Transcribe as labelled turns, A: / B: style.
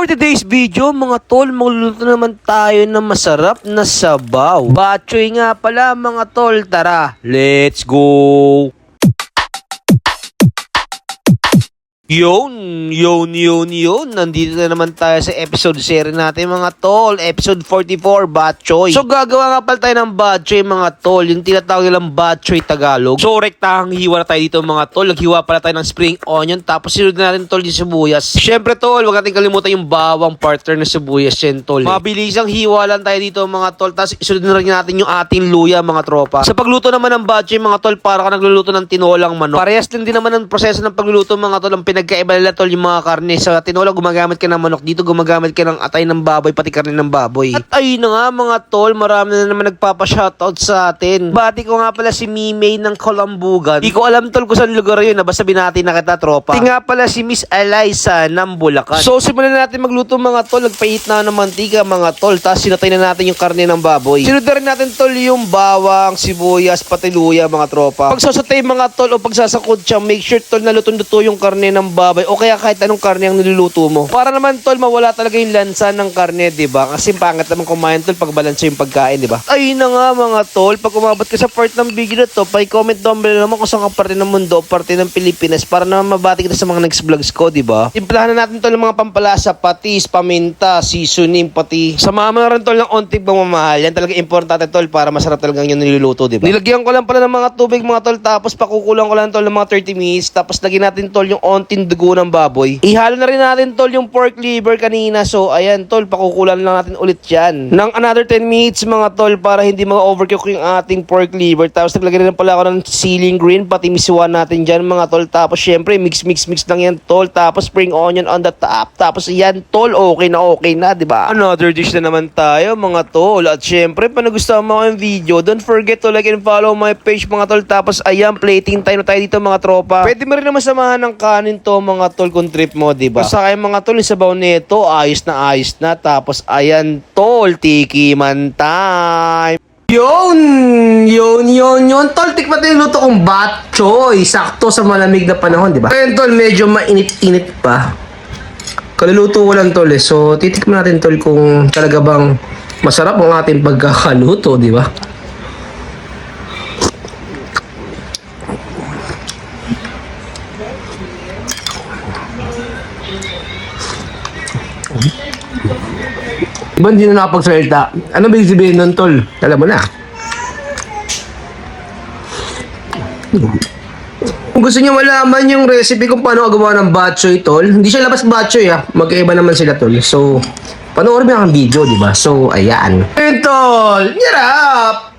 A: For today's video, mga tol, magluluto naman tayo ng masarap na sabaw. Batchoy nga pala mga tol, tara, let's go! Yun, yun, yun, yun. Nandito na naman tayo sa episode series natin mga tol. Episode 44, Batchoy. So gagawa nga pala tayo ng Batchoy mga tol. Yung tinatawag nilang Batchoy Tagalog. So rektahang hiwa na tayo dito mga tol. Naghiwa pala tayo ng spring onion. Tapos sinunod na natin tol yung sibuyas. Siyempre tol, huwag natin kalimutan yung bawang partner na sibuyas yan tol. Mabilisang hiwa lang tayo dito mga tol. Tapos isunod na rin natin yung ating luya mga tropa. Sa pagluto naman ng Batchoy mga tol, para ka nagluluto ng tinolang manok. Parehas din din naman ang proseso ng pagluluto mga tol. Ang pinagkaiba nila tol yung mga karne. Sa tinola gumagamit ka ng manok. Dito gumagamit ka ng atay ng baboy, pati karne ng baboy. At ayun na nga mga tol, marami na naman nagpapa-shoutout sa atin. Bati ko nga pala si Mimay ng Kalambugan. Di ko alam tol kung saan lugar yun. na Basta binati na kita tropa. Di nga pala si Miss Eliza ng Bulacan. So simulan na natin magluto mga tol. Nagpahit na ng mantika mga tol. Tapos sinatay na natin yung karne ng baboy. Sinunod na rin natin tol yung bawang, sibuyas, pati luya mga tropa. Pag sasatay mga tol o pagsasakod siya, make sure tol na lutong-luto yung karne ng baboy o kaya kahit anong karne ang niluluto mo. Para naman tol mawala talaga yung lansa ng karne, 'di ba? Kasi pangit naman kumain tol pag balanse yung pagkain, 'di ba? Ay na nga mga tol, pag umabot ka sa part ng video to, pa-comment down below naman kung saan ka parte ng mundo, parte ng Pilipinas para naman mabati kita sa mga next vlogs ko, 'di ba? Timplahan na natin tol ng mga pampalasa, patis, paminta, seasoning, pati. Samahan mo rin tol ng onting pagmamahal. Yan talaga importante tol para masarap talaga yung niluluto, 'di ba? Nilagyan ko lang pala ng mga tubig mga tol tapos pakukulang ko lang tol ng mga 30 minutes tapos lagyan natin tol yung onting dugo ng baboy. Ihalo na rin natin tol yung pork liver kanina. So ayan tol, pakukulan lang natin ulit yan. Nang another 10 minutes mga tol para hindi ma-overcook yung ating pork liver. Tapos naglagay rin pala ako ng ceiling green pati miswa natin dyan mga tol. Tapos syempre mix mix mix lang yan tol. Tapos spring onion on the top. Tapos yan tol, okay na okay na, di ba? Another dish na naman tayo mga tol. At syempre, pa nagustuhan mo yung video, don't forget to like and follow my page mga tol. Tapos ayan, plating time na tayo dito mga tropa. Pwede mo rin naman samahan ng kanin to mga tol kung trip mo, di ba? Sa kayo mga tol, yung sabaw nito, ayos na ayos na. Tapos ayan tol, tiki man time.
B: Yun! Yun, yun, yun. Tol, tikman yung luto kong bat choy. Sakto sa malamig na panahon, di ba? Ayun, tol, medyo mainit-init pa. Kaluluto ko lang, tol, eh. So, titikman natin, tol, kung talaga bang masarap ang ating pagkakaluto, di ba? Diba hindi na nakapagsalita? Ano ba yung sabihin nun, tol? Alam mo na. Kung gusto niyo malaman yung recipe kung paano gagawa ng batchoy, tol, hindi siya labas batchoy, ha? Magkaiba naman sila, tol. So, panoorin mo yung video, di ba? So, ayan. Ayun, tol! Yarap!